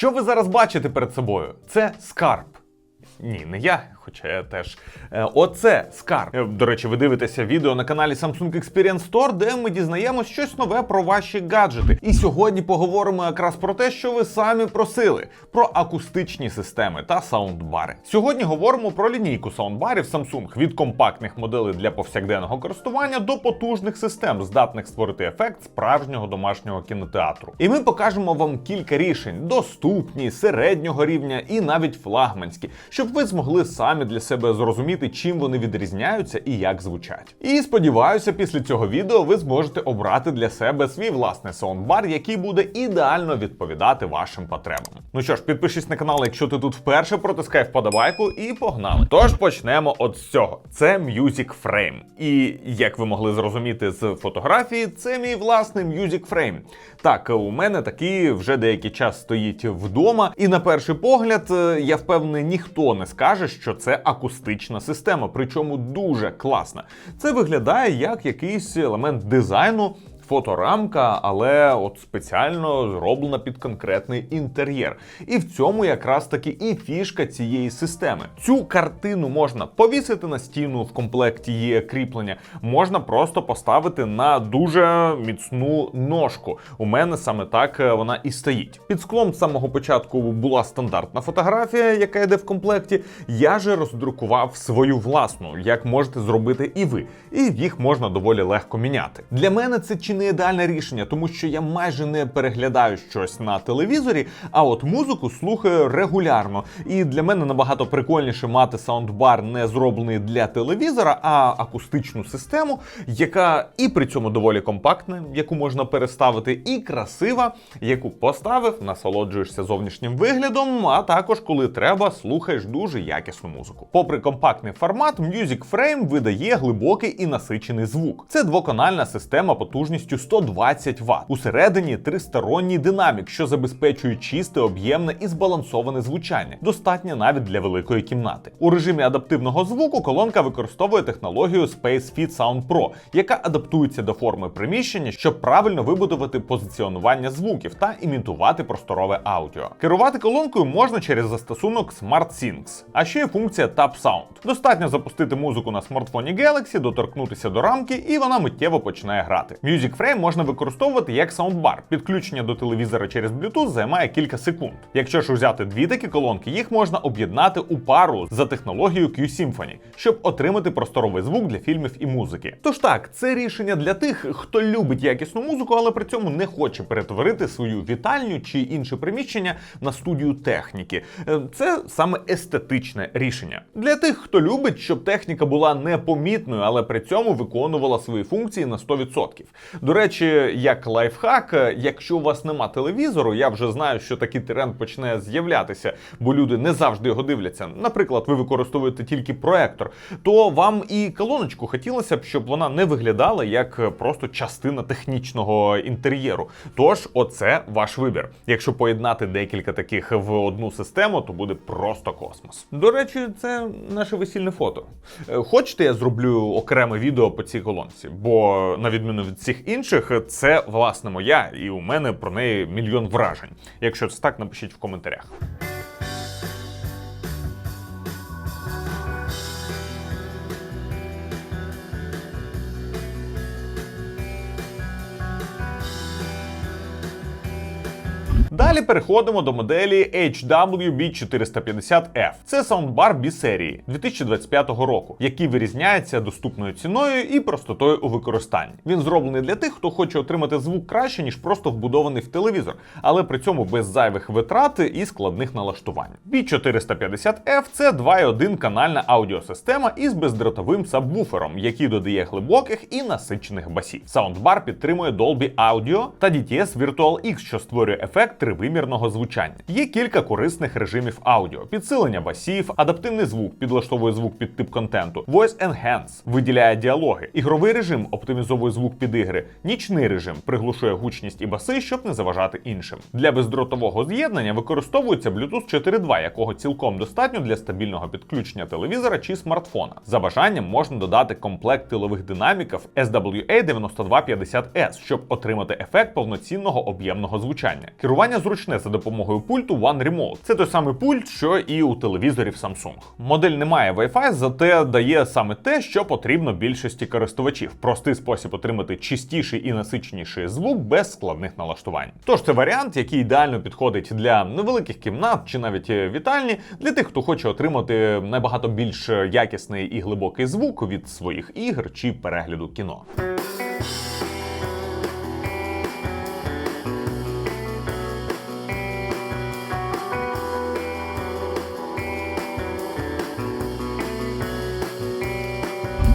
Що ви зараз бачите перед собою? Це скарб. Ні, не я, хоча теж. Е, Оце скарб. Е, До речі, ви дивитеся відео на каналі Samsung Experience Store, де ми дізнаємось щось нове про ваші гаджети. І сьогодні поговоримо якраз про те, що ви самі просили: про акустичні системи та саундбари. Сьогодні говоримо про лінійку саундбарів Samsung від компактних моделей для повсякденного користування до потужних систем, здатних створити ефект справжнього домашнього кінотеатру. І ми покажемо вам кілька рішень: доступні, середнього рівня і навіть флагманські, щоб ви змогли самі для себе зрозуміти, чим вони відрізняються і як звучать. І сподіваюся, після цього відео ви зможете обрати для себе свій власний саундбар, який буде ідеально відповідати вашим потребам. Ну що ж, підпишись на канал, якщо ти тут вперше, протискай вподобайку і погнали. Тож почнемо от з цього. Це Music Frame. І як ви могли зрозуміти з фотографії, це мій власний Music Frame. Так, у мене такий вже деякий час стоїть вдома, і на перший погляд, е, я впевнений, ніхто не скаже, що це акустична система, причому дуже класна. Це виглядає як якийсь елемент дизайну. Фоторамка, але от спеціально зроблена під конкретний інтер'єр. І в цьому якраз таки і фішка цієї системи. Цю картину можна повісити на стіну в комплекті є кріплення, можна просто поставити на дуже міцну ножку. У мене саме так е, вона і стоїть. Під склом з самого початку була стандартна фотографія, яка йде в комплекті. Я же роздрукував свою власну, як можете зробити і ви. І їх можна доволі легко міняти. Для мене це чи не ідеальне рішення, тому що я майже не переглядаю щось на телевізорі, а от музику слухаю регулярно. І для мене набагато прикольніше мати саундбар не зроблений для телевізора, а акустичну систему, яка і при цьому доволі компактна, яку можна переставити, і красива, яку поставив, насолоджуєшся зовнішнім виглядом, а також, коли треба, слухаєш дуже якісну музику. Попри компактний формат, Music Frame видає глибокий і насичений звук. Це двоканальна система потужністю 120 Вт. Усередині тристоронній динамік, що забезпечує чисте, об'ємне і збалансоване звучання, достатньо навіть для великої кімнати. У режимі адаптивного звуку колонка використовує технологію SpaceFit Sound Pro, яка адаптується до форми приміщення, щоб правильно вибудувати позиціонування звуків та імітувати просторове аудіо. Керувати колонкою можна через застосунок SmartSyncs, а ще є функція Tap Sound. Достатньо запустити музику на смартфоні Galaxy, доторкнутися до рамки, і вона миттєво починає грати. Music Frame можна використовувати як саундбар. Підключення до телевізора через Bluetooth займає кілька секунд. Якщо ж взяти дві такі колонки, їх можна об'єднати у пару за технологією Q-Symphony, щоб отримати просторовий звук для фільмів і музики. Тож так, це рішення для тих, хто любить якісну музику, але при цьому не хоче перетворити свою вітальню чи інше приміщення на студію техніки. Е, Це саме естетичне рішення. Для тих, хто любить, щоб техніка була непомітною, але при цьому виконувала свої функції на 100%. До речі, як лайфхак, якщо у вас нема телевізору, я вже знаю, що такий тренд почне з'являтися, бо люди не завжди його дивляться. Наприклад, ви використовуєте тільки проектор, то вам і колоночку хотілося б, щоб вона не виглядала як просто частина технічного інтер'єру. Тож, оце ваш вибір. Якщо поєднати декілька таких в одну систему, то буде просто космос. До речі, це наше весільне фото. Е, Хочете, я зроблю окреме відео по цій колонці, бо на відміну від всіх інших, це власне моя, і у мене про неї мільйон вражень. Якщо це так, напишіть в коментарях. Далі переходимо до моделі HWB450F. Це саундбар B-серії 2025 року, який вирізняється доступною ціною і простотою у використанні. Він зроблений для тих, хто хоче отримати звук краще, ніж просто вбудований в телевізор, але при цьому без зайвих витрат і складних налаштувань. B450F це 2.1 канальна аудіосистема із бездротовим сабвуфером, який додає глибоких і насичених басів. Саундбар підтримує Dolby Audio та DTS Virtual X, що створює ефект тривимірного звучання. Є кілька корисних режимів аудіо: підсилення басів, адаптивний звук, підлаштовує звук під тип контенту, Voice Enhance виділяє діалоги, ігровий режим оптимізовує звук під ігри, нічний режим приглушує гучність і баси, щоб не заважати іншим. Для бездротового з'єднання використовується Bluetooth 4.2, якого цілком достатньо для стабільного підключення телевізора чи смартфона. За бажанням можна додати комплект тилових динаміків SWA 9250S, щоб отримати ефект повноцінного об'ємного звучання. Керування Керування зручне за допомогою пульту One Remote. Це той самий пульт, що і у телевізорів Samsung. Модель не має Wi-Fi, зате дає саме те, що потрібно більшості користувачів. Простий спосіб отримати чистіший і насиченіший звук без складних налаштувань. Тож це варіант, який ідеально підходить для невеликих кімнат чи навіть е, вітальні, для тих, хто хоче отримати набагато більш якісний і глибокий звук від своїх ігр чи перегляду кіно.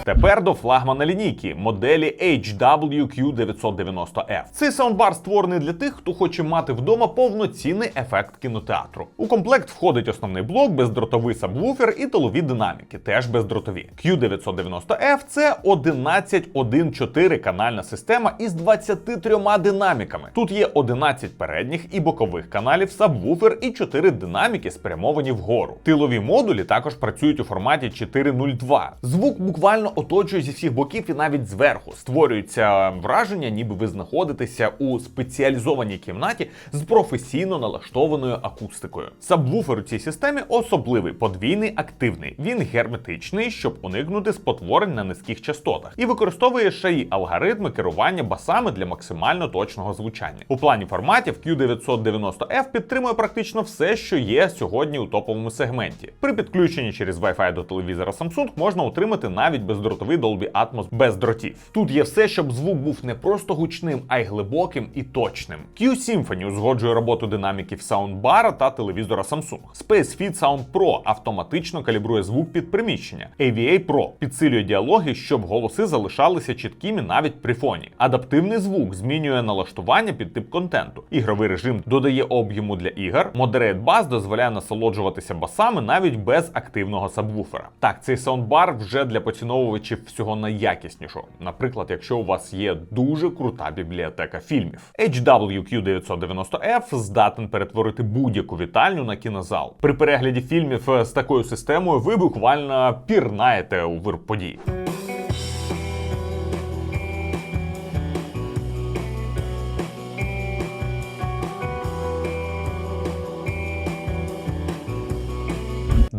Тепер до флагмана лінійки моделі HWQ990F. Цей саундбар створений для тих, хто хоче мати вдома повноцінний ефект кінотеатру. У комплект входить основний блок, бездротовий сабвуфер і тилові динаміки, теж бездротові. Q990F це 11.1.4 канальна система із 23 динаміками. Тут є 11 передніх і бокових каналів, сабвуфер і 4 динаміки спрямовані вгору. Тилові модулі також працюють у форматі 4.02. Звук буквально оточує зі всіх боків і навіть зверху. Створюється враження, ніби ви знаходитеся у спеціалізованій кімнаті з професійно налаштованою акустикою. Сабвуфер у цій системі особливий, подвійний активний. Він герметичний, щоб уникнути спотворень на низьких частотах, і використовує й алгоритми керування басами для максимально точного звучання. У плані форматів Q990F підтримує практично все, що є сьогодні у топовому сегменті. При підключенні через Wi-Fi до телевізора Samsung можна отримати навіть бездротовий Dolby Atmos без дротів. Тут є все, щоб звук був не просто гучним, а й глибоким і точним. Q-Symphony узгоджує роботу динаміків саундбара та телевізора Samsung. SpaceFit Sound Pro автоматично калібрує звук під приміщення. AVA Pro підсилює діалоги, щоб голоси залишалися чіткими навіть при фоні. Адаптивний звук змінює налаштування під тип контенту. Ігровий режим додає об'єму для ігор. Moderate Bass дозволяє насолоджуватися басами навіть без активного сабвуфера. Так, цей саундбар вже для поціновувачів всього найякіснішого. Наприклад, якщо у вас є дуже крута бібліотека фільмів. HWQ990F здатен перетворити будь-яку вітальню на кінозал. При перегляді фільмів з такою системою ви буквально пірнаєте у вир подій.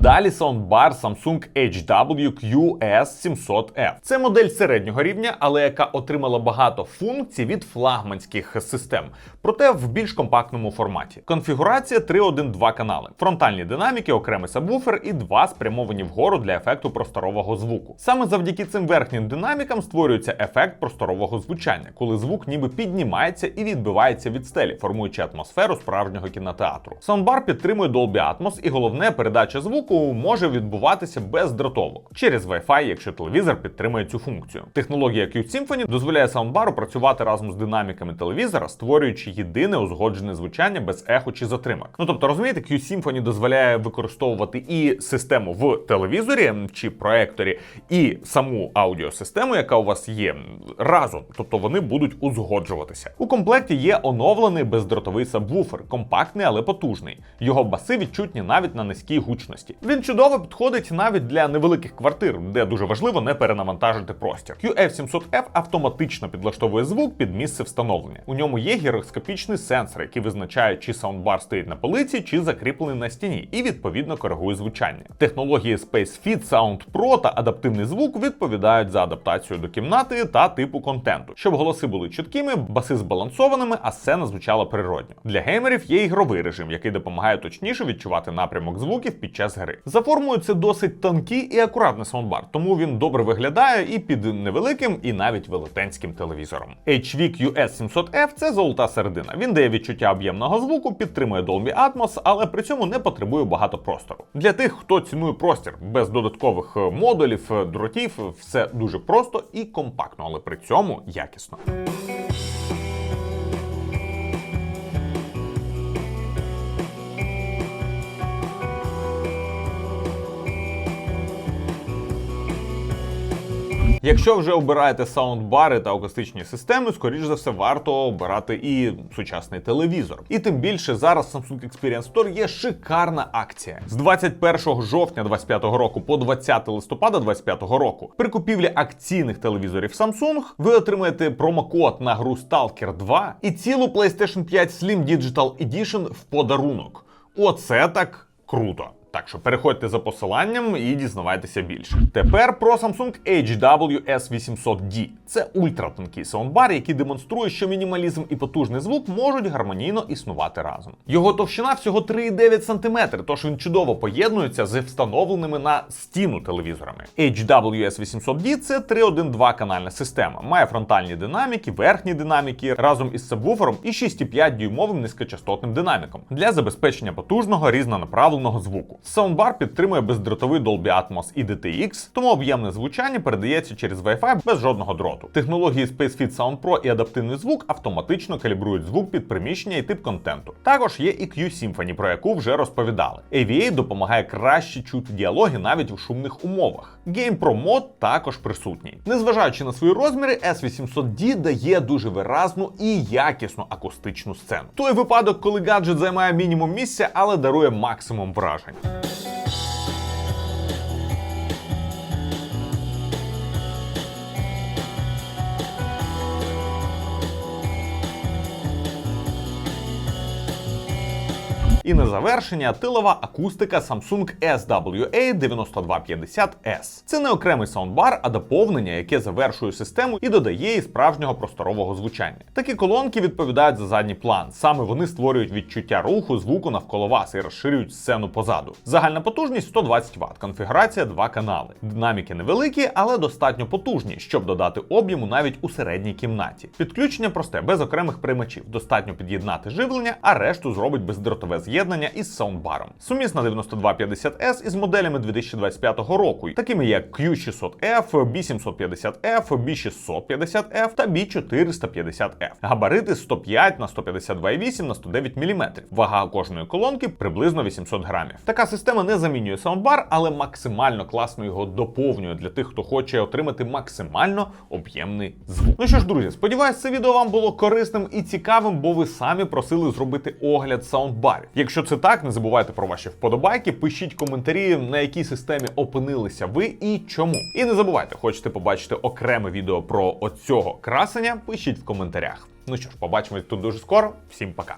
Далі саундбар Samsung HWQS700F. Це модель середнього рівня, але яка отримала багато функцій від флагманських систем, проте в більш компактному форматі. Конфігурація 3.1.2 канали, фронтальні динаміки, окремий сабвуфер і два спрямовані вгору для ефекту просторового звуку. Саме завдяки цим верхнім динамікам створюється ефект просторового звучання, коли звук ніби піднімається і відбивається від стелі, формуючи атмосферу справжнього кінотеатру. Саундбар підтримує Dolby Atmos і головне передача звуку може відбуватися бездротово через Wi-Fi, якщо телевізор підтримує цю функцію. Технологія Q-Symphony дозволяє саундбару працювати разом з динаміками телевізора, створюючи єдине узгоджене звучання без ехо чи затримок. Ну тобто, розумієте, Q-Symphony дозволяє використовувати і систему в телевізорі чи проекторі, і саму аудіосистему, яка у вас є разом, тобто вони будуть узгоджуватися. У комплекті є оновлений бездротовий сабвуфер, компактний, але потужний. Його баси відчутні навіть на низькій гучності. Він чудово підходить навіть для невеликих квартир, де дуже важливо не перенавантажити простір. QF700F автоматично підлаштовує звук під місце встановлення. У ньому є гіроскопічний сенсор, який визначає, чи саундбар стоїть на полиці, чи закріплений на стіні, і відповідно коригує звучання. Технології SpaceFit Sound Pro та адаптивний звук відповідають за адаптацію до кімнати та типу контенту, щоб голоси були чіткими, баси збалансованими, а сцена звучала природньо. Для геймерів є ігровий режим, який допомагає точніше відчувати напрямок звуків під час гри. За формою це досить тонкий і акуратний саундбар, тому він добре виглядає і під невеликим, і навіть велетенським телевізором. HVQS700F це золота середина. Він дає відчуття об'ємного звуку, підтримує Dolby Atmos, але при цьому не потребує багато простору. Для тих, хто цінує простір без додаткових е, модулів, е, дротів, все дуже просто і компактно, але при цьому якісно. Якщо вже обираєте саундбари та акустичні системи, скоріш за все варто обирати і сучасний телевізор. І тим більше зараз Samsung Experience Store є шикарна акція. З 21 жовтня 25 року по 20 листопада 25 року при купівлі акційних телевізорів Samsung ви отримаєте промокод на гру Stalker 2 і цілу PlayStation 5 Slim Digital Edition в подарунок. Оце так круто. Так що переходьте за посиланням і дізнавайтеся більше. Тепер про Samsung HW S800D. Це ультратонкий саундбар, який демонструє, що мінімалізм і потужний звук можуть гармонійно існувати разом. Його товщина всього 3,9 см, тож він чудово поєднується з встановленими на стіну телевізорами. HW S800D – це 3.1.2 канальна система. Має фронтальні динаміки, верхні динаміки разом із сабвуфером і 6,5 дюймовим низькочастотним динаміком для забезпечення потужного різнонаправленого звуку. Саундбар підтримує бездротовий Dolby Atmos і DTX, тому об'ємне звучання передається через Wi-Fi без жодного дроту. Технології SpaceFit Sound Pro і адаптивний звук автоматично калібрують звук під приміщення і тип контенту. Також є EQ Symphony, про яку вже розповідали. AVA допомагає краще чути діалоги навіть у шумних умовах. GamePro мод також присутній. Незважаючи на свої розміри, S800D дає дуже виразну і якісну акустичну сцену. Той випадок, коли гаджет займає мінімум місця, але дарує максимум вражень. І на завершення тилова акустика Samsung SWA 9250S. Це не окремий саундбар, а доповнення, яке завершує систему і додає їй справжнього просторового звучання. Такі колонки відповідають за задній план. Саме вони створюють відчуття руху, звуку навколо вас і розширюють сцену позаду. Загальна потужність 120 Вт, конфігурація два канали. Динаміки невеликі, але достатньо потужні, щоб додати об'єму навіть у середній кімнаті. Підключення просте, без окремих приймачів. Достатньо під'єднати живлення, а решту зробить бездротове з'єднання із саундбаром. Сумісна 9250S із моделями 2025 року, такими як Q600F, B750F, B650F та B450F. Габарити 105 на 152,8 на 109 мм. Вага кожної колонки приблизно 800 грамів. Така система не замінює саундбар, але максимально класно його доповнює для тих, хто хоче отримати максимально об'ємний звук. Ну що ж, друзі, сподіваюсь, це відео вам було корисним і цікавим, бо ви самі просили зробити огляд саундбарів. Якщо це так, не забувайте про ваші вподобайки, пишіть коментарі, на якій системі опинилися ви і чому. І не забувайте, хочете побачити окреме відео про оцього красення, пишіть в коментарях. Ну що ж, побачимось тут дуже скоро. Всім пока.